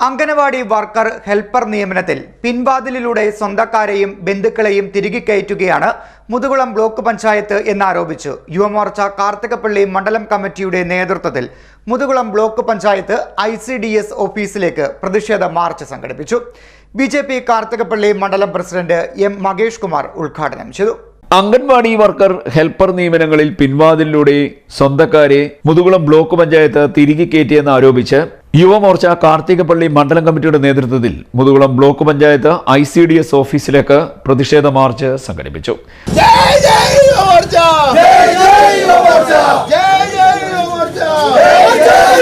Anganwadi worker helper നിയമനത്തിൽ പിൻവാതിലിലൂടെ സ്വന്തക്കാരെയും ബന്ധുക്കളെയും തിരികെ കയറ്റുകയാണ് മുതുകുളം ബ്ലോക്ക് പഞ്ചായത്ത് എന്നാരോപിച്ചു. യുവമോർച്ച കാർത്തികപ്പള്ളി മണ്ഡലം കമ്മിറ്റിയുടെ നേതൃത്വത്തിൽ മുതുകുളം ബ്ലോക്ക് പഞ്ചായത്ത് ഐ ഓഫീസിലേക്ക് പ്രതിഷേധ മാർച്ച് സംഘടിപ്പിച്ചു. ബി ജെ പി കാർത്തികപ്പള്ളി മണ്ഡലം പ്രസിഡന്റ് എം മകേഷ് കുമാർ ഉദ്ഘാടനം ചെയ്തു. അംഗൻവാടി വർക്കർ ഹെൽപ്പർ നിയമനങ്ങളിൽ പിൻവാതിലൂടെ സ്വന്തക്കാരെ മുതുകുളം ബ്ലോക്ക് പഞ്ചായത്ത് തിരികെ കയറ്റിയെന്ന് ആരോപിച്ച് യുവമോർച്ച കാർത്തികപ്പള്ളി മണ്ഡലം കമ്മിറ്റിയുടെ നേതൃത്വത്തിൽ Muthukulam block panchayat I C D S ഓഫീസിലേക്ക് പ്രതിഷേധ മാർച്ച് സംഘടിപ്പിച്ചു. जय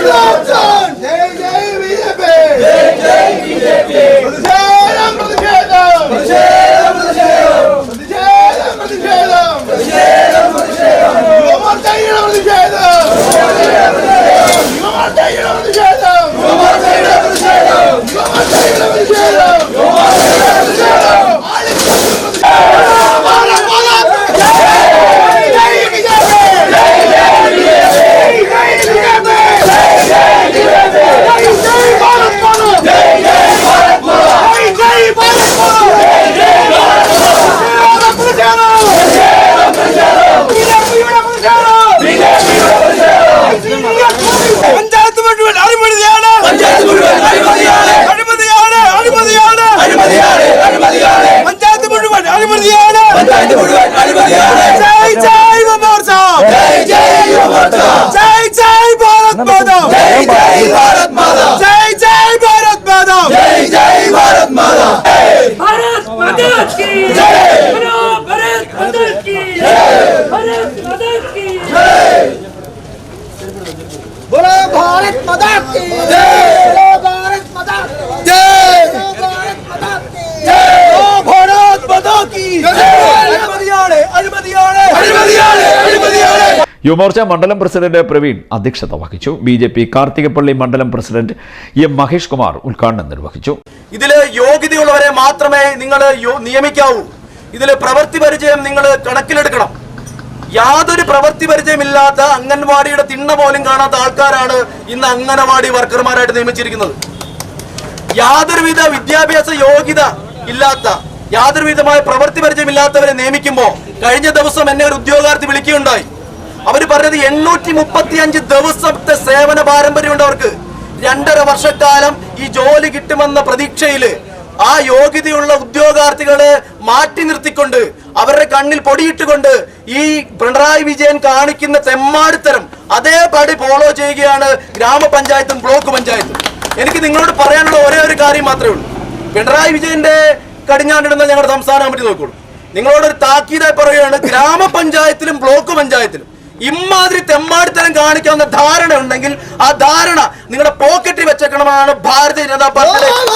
അഴിമതിയാണ് പഞ്ചായത്ത് മുഴുവൻ അഴിമതിയാണ് ജയ് ജയ് യുവമോർച്ച ജയ് ജയ് യുവമോർച്ച ജയ് ജയ് ഭാരത് മാതാ ജയ് ജയ് ഭാരത് മാതാ ജയ് ജയ് ഭാരത് മാതാ ജയ് ജയ് ഭാരത് മാതാ भारत माता की बोलो भारत माता की भारत माता की बोलो भारत माता की जय യുവമോർച്ച മണ്ഡലം പ്രസിഡന്റ് പ്രവീൺ അധ്യക്ഷത വഹിച്ചു. ബി ജെ പി കാർത്തികപ്പള്ളി മണ്ഡലം പ്രസിഡന്റ് എം മഹേഷ് കുമാർ ഉദ്ഘാടനം നിർവഹിച്ചു. ഇതിൽ യോഗ്യതയുള്ളവരെ മാത്രമേ നിങ്ങൾ നിയമിക്കാവൂ. ഇതിൽ പ്രവൃത്തി പരിചയം നിങ്ങൾ കണക്കിലെടുക്കണം. യാതൊരു പ്രവൃത്തി പരിചയമില്ലാത്ത അംഗൻവാടിയുടെ തിണ്ണ പോലും കാണാത്ത ആൾക്കാരാണ് ഇന്ന് അംഗനവാടി വർക്കർമാരായിട്ട് നിയമിച്ചിരിക്കുന്നത്. യാതൊരുവിധ വിദ്യാഭ്യാസ യോഗ്യത ഇല്ലാത്ത യാതൊരുവിധമായ പ്രവൃത്തി പരിചയമില്ലാത്തവരെ നിയമിക്കുമ്പോൾ കഴിഞ്ഞ ദിവസം എന്നെ ഒരു ഉദ്യോഗാർത്ഥി വിളിക്കുകയുണ്ടായി. അവർ പറഞ്ഞത് എണ്ണൂറ്റി മുപ്പത്തി അഞ്ച് ദിവസത്തെ സേവന പാരമ്പര്യമുണ്ട് അവർക്ക്. രണ്ടര വർഷക്കാലം ഈ ജോലി കിട്ടുമെന്ന പ്രതീക്ഷയിൽ ആ യോഗ്യതയുള്ള ഉദ്യോഗാർത്ഥികളെ മാറ്റി നിർത്തിക്കൊണ്ട് അവരുടെ കണ്ണിൽ പൊടിയിട്ടുകൊണ്ട് ഈ പിണറായി വിജയൻ കാണിക്കുന്ന തെമ്മാടിത്തരം അതേപടി ഫോളോ ചെയ്യുകയാണ് ഗ്രാമപഞ്ചായത്തും ബ്ലോക്ക് പഞ്ചായത്തും. എനിക്ക് നിങ്ങളോട് പറയാനുള്ള ഒരേ ഒരു കാര്യം മാത്രമേ ഉള്ളൂ. പിണറായി വിജയന്റെ കടിഞ്ഞാണ്ടിടുന്ന ഞങ്ങളുടെ സംസ്ഥാന കമ്മിറ്റി നോക്കുള്ളൂ നിങ്ങളോട് ഒരു താക്കീതായി പറയുകയാണ് ഗ്രാമപഞ്ചായത്തിലും ബ്ലോക്ക് പഞ്ചായത്തിലും ഇമാതിരി തെമ്മാടിത്തരം കാണിക്കാവുന്ന ധാരണ ഉണ്ടെങ്കിൽ ആ ധാരണ നിങ്ങളുടെ പോക്കറ്റിൽ വെച്ചേക്കണമെന്നാണ് ഭാരതീയ ജനതാ പറയാനുള്ളത്.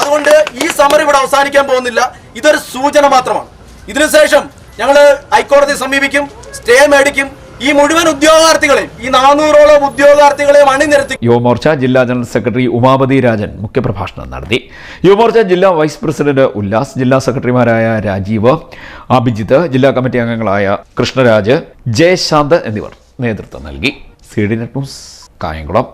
അതുകൊണ്ട് ഈ സമരം ഇവിടെ അവസാനിക്കാൻ പോകുന്നില്ല ഇതൊരു സൂചന മാത്രമാണ് ഇതിനുശേഷം ഞങ്ങൾ ഹൈക്കോടതിയെ സമീപിക്കും സ്റ്റേ മേടിക്കും ഈ മുഴുവൻ ഉദ്യോഗാർത്ഥികളെയും ഈ നാനൂറോളം ഉദ്യോഗാർത്ഥികളെയും അണിനിരത്തി യുവമോർച്ച ജില്ലാ ജനറൽ സെക്രട്ടറി ഉമാപതി രാജൻ മുഖ്യപ്രഭാഷണം നടത്തി. യുവമോർച്ച ജില്ലാ വൈസ് പ്രസിഡന്റ് ഉല്ലാസ് ജില്ലാ സെക്രട്ടറിമാരായ രാജീവ് അഭിജിത്ത് ജില്ലാ കമ്മിറ്റി അംഗങ്ങളായ കൃഷ്ണരാജ് ജയശാന്ത് എന്നിവർ നേതൃത്വം നൽകി. C D net news Kayamkulam.